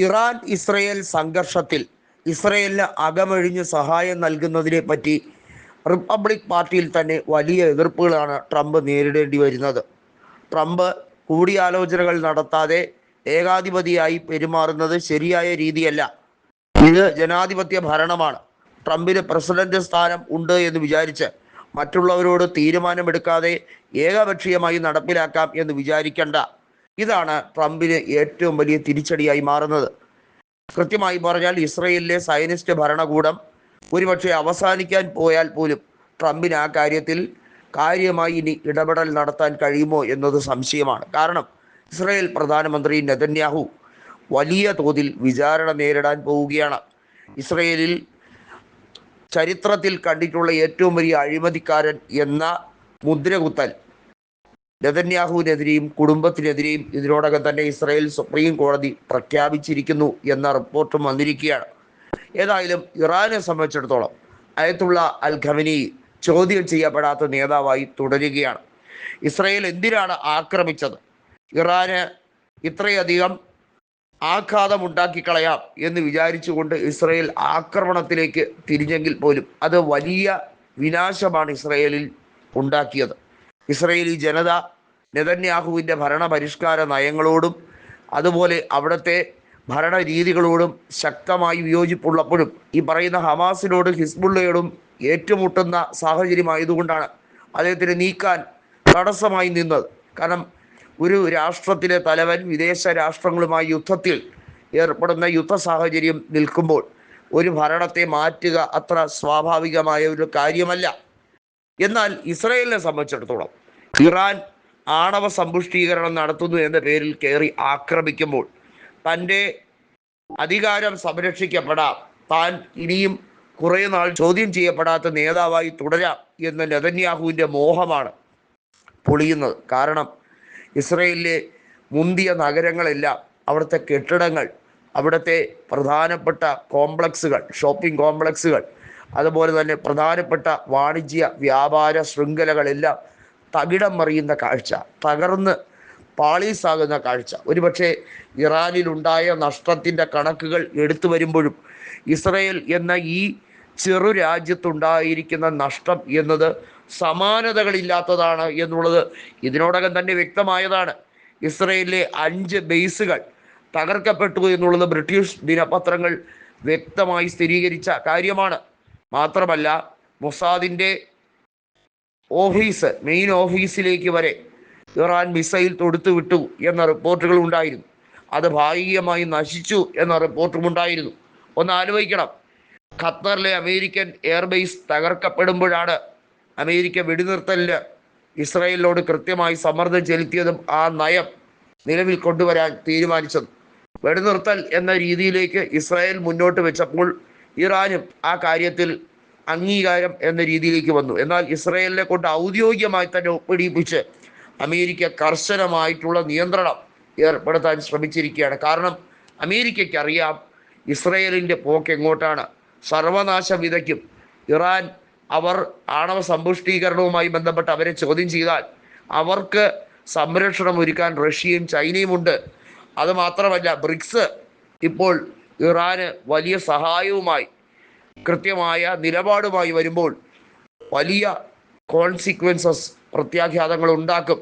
Iran Israel സംഘർഷത്തിൽ ഇസ്രയേലിന് അകമഴിഞ്ഞ് സഹായം നൽകുന്നതിനെ പറ്റി റിപ്പബ്ലിക് പാർട്ടിയിൽ തന്നെ വലിയ എതിർപ്പുകളാണ് ട്രംപ് നേരിടേണ്ടി വരുന്നത്. ട്രംപ് കൂടിയാലോചനകൾ നടത്താതെ ഏകാധിപതിയായി പെരുമാറുന്നത് ശരിയായ രീതിയല്ല. ഇത് ജനാധിപത്യ ഭരണമാണ്. ട്രംപിന് പ്രസിഡന്റ് സ്ഥാനം ഉണ്ട് എന്ന് വിചാരിച്ച് മറ്റുള്ളവരോട് തീരുമാനമെടുക്കാതെ ഏകപക്ഷീയമായി നടപ്പിലാക്കാം എന്ന് വിചാരിക്കേണ്ട. ഇതാണ് ട്രംപിന് ഏറ്റവും വലിയ തിരിച്ചടിയായി മാറുന്നത്. കൃത്യമായി പറഞ്ഞാൽ ഇസ്രയേലിലെ സയനിസ്റ്റ് ഭരണകൂടം ഒരുപക്ഷെ അവസാനിക്കാൻ പോയാൽ പോലും ട്രംപിന് ആ കാര്യത്തിൽ കാര്യമായി ഇനി ഇടപെടൽ നടത്താൻ കഴിയുമോ എന്നത് സംശയമാണ്. കാരണം ഇസ്രയേൽ പ്രധാനമന്ത്രി നെതന്യാഹു വലിയ തോതിൽ വിചാരണ നേരിടാൻ പോവുകയാണ്. ഇസ്രയേലിൽ ചരിത്രത്തിൽ കണ്ടിട്ടുള്ള ഏറ്റവും വലിയ അഴിമതിക്കാരൻ എന്ന മുദ്രകുത്തൽ നെതന്യാഹുവിനെതിരെയും കുടുംബത്തിനെതിരെയും ഇതിനോടകം തന്നെ ഇസ്രായേൽ സുപ്രീം കോടതി പ്രഖ്യാപിച്ചിരിക്കുന്നു എന്ന റിപ്പോർട്ടും വന്നിരിക്കുകയാണ്. ഏതായാലും ഇറാനെ സംബന്ധിച്ചിടത്തോളം അയത്തുള്ള അൽ ഖമനി ചോദ്യം ചെയ്യപ്പെടാത്ത നേതാവായി തുടരുകയാണ്. ഇസ്രയേൽ എന്തിനാണ് ആക്രമിച്ചത്? ഇറാന് ഇത്രയധികം ആഘാതം ഉണ്ടാക്കിക്കളയാം എന്ന് വിചാരിച്ചുകൊണ്ട് ഇസ്രയേൽ ആക്രമണത്തിലേക്ക് തിരിഞ്ഞെങ്കിൽ പോലും അത് വലിയ വിനാശമാണ് ഇസ്രയേലിൽ ഉണ്ടാക്കിയത്. ഇസ്രയേലി ജനത നെതന്യാഹുവിന്റെ ഭരണപരിഷ്കാര നയങ്ങളോടും അതുപോലെ അവിടുത്തെ ഭരണരീതികളോടും ശക്തമായി വിയോജിപ്പുള്ളപ്പോഴും ഈ പറയുന്ന ഹമാസിനോടും ഹിസ്ബുള്ളയോടും ഏറ്റുമുട്ടുന്ന സാഹചര്യമായതുകൊണ്ടാണ് അദ്ദേഹത്തിന് നീക്കാൻ തടസ്സമായി നിന്നത്. കാരണം ഒരു രാഷ്ട്രത്തിലെ തലവൻ വിദേശ രാഷ്ട്രങ്ങളുമായി യുദ്ധത്തിൽ ഏർപ്പെടുന്ന യുദ്ധ സാഹചര്യം നിൽക്കുമ്പോൾ ഒരു ഭരണത്തെ മാറ്റുക അത്ര സ്വാഭാവികമായ ഒരു കാര്യമല്ല. എന്നാൽ ഇസ്രയേലിനെ സംബന്ധിച്ചിടത്തോളം ഇറാൻ ആണവ സമ്പുഷ്ടീകരണം നടത്തുന്നു എന്ന പേരിൽ കയറി ആക്രമിക്കുമ്പോൾ തന്റെ അധികാരം സംരക്ഷിക്കപ്പെടാം. താൻ ഇനിയും കുറേ നാൾ ചോദ്യം ചെയ്യപ്പെടാത്ത നേതാവായി തുടരാം എന്ന നെതന്യാഹുവിന്റെ മോഹമാണ് പൊളിയുന്നത്. കാരണം ഇസ്രയേലിലെ മുന്തിയ നഗരങ്ങളെല്ലാം അവിടുത്തെ കെട്ടിടങ്ങൾ അവിടുത്തെ പ്രധാനപ്പെട്ട കോംപ്ലക്സുകൾ ഷോപ്പിംഗ് കോംപ്ലക്സുകൾ അതുപോലെ തന്നെ പ്രധാനപ്പെട്ട വാണിജ്യ വ്യാപാര ശൃംഖലകളെല്ലാം തകിടം മറിയുന്ന കാഴ്ച തകർന്ന് പാളീസാകുന്ന കാഴ്ച. ഒരുപക്ഷെ ഇറാനിലുണ്ടായ നഷ്ടത്തിന്റെ കണക്കുകൾ എടുത്തു വരുമ്പോഴും ഇസ്രയേൽ എന്ന ഈ ചെറു രാജ്യത്തുണ്ടായിരിക്കുന്ന നഷ്ടം എന്നത് സമാനതകളില്ലാത്തതാണ് എന്നുള്ളത് ഇതിനോടകം തന്നെ വ്യക്തമായതാണ്. ഇസ്രയേലിലെ അഞ്ച് ബേസുകൾ തകർക്കപ്പെട്ടു എന്നുള്ളത് ബ്രിട്ടീഷ് ദിനപത്രങ്ങൾ വ്യക്തമായി സ്ഥിരീകരിച്ച കാര്യമാണ്. മാത്രമല്ല മൊസാദിന്റെ ഓഫീസ് മെയിൻ ഓഫീസിലേക്ക് വരെ ഇറാൻ മിസൈൽ തൊടുത്തു വിട്ടു എന്ന റിപ്പോർട്ടുകൾ ഉണ്ടായിരുന്നു. അത് ഭാഗികമായി നശിച്ചു എന്ന റിപ്പോർട്ടും ഉണ്ടായിരുന്നു. ഒന്ന് ആലോചിക്കണം. ഖത്തറിലെ അമേരിക്കൻ എയർബേസ് തകർക്കപ്പെടുമ്പോഴാണ് അമേരിക്ക വെടിനിർത്തലിന് ഇസ്രായേലിനോട് കൃത്യമായി സമ്മർദ്ദം ചെലുത്തിയതും ആ നയം നിലവിൽ കൊണ്ടുവരാൻ തീരുമാനിച്ചത്. വെടിനിർത്തൽ എന്ന രീതിയിലേക്ക് ഇസ്രായേൽ മുന്നോട്ട് വെച്ചപ്പോൾ ഇറാനും ആ കാര്യത്തിൽ അംഗീകാരം എന്ന രീതിയിലേക്ക് വന്നു. എന്നാൽ ഇസ്രയേലിനെ കൊണ്ട് ഔദ്യോഗികമായി തന്നെ ഒപ്പിടിപ്പിച്ച് അമേരിക്ക കർശനമായിട്ടുള്ള നിയന്ത്രണം ഏർപ്പെടുത്താൻ ശ്രമിച്ചിരിക്കുകയാണ്. കാരണം അമേരിക്കയ്ക്ക് അറിയാം ഇസ്രയേലിന്റെ പോക്ക് എങ്ങോട്ടാണ്. സർവനാശ വിതയ്ക്കും ഇറാൻ അവർ ആണവ സമ്പുഷ്ടീകരണവുമായി ബന്ധപ്പെട്ട് അവരെ ചോദ്യം ചെയ്താൽ അവർക്ക് സംരക്ഷണം ഒരുക്കാൻ റഷ്യയും ചൈനയും ഉണ്ട്. അതുമാത്രമല്ല ബ്രിക്സ് ഇപ്പോൾ ഇറാന് വലിയ സഹായവുമായി കൃത്യമായ നിലപാടുമായി വരുമ്പോൾ വലിയ കോൺസിക്വൻസസ് പ്രത്യാഘാതങ്ങൾ ഉണ്ടാക്കും.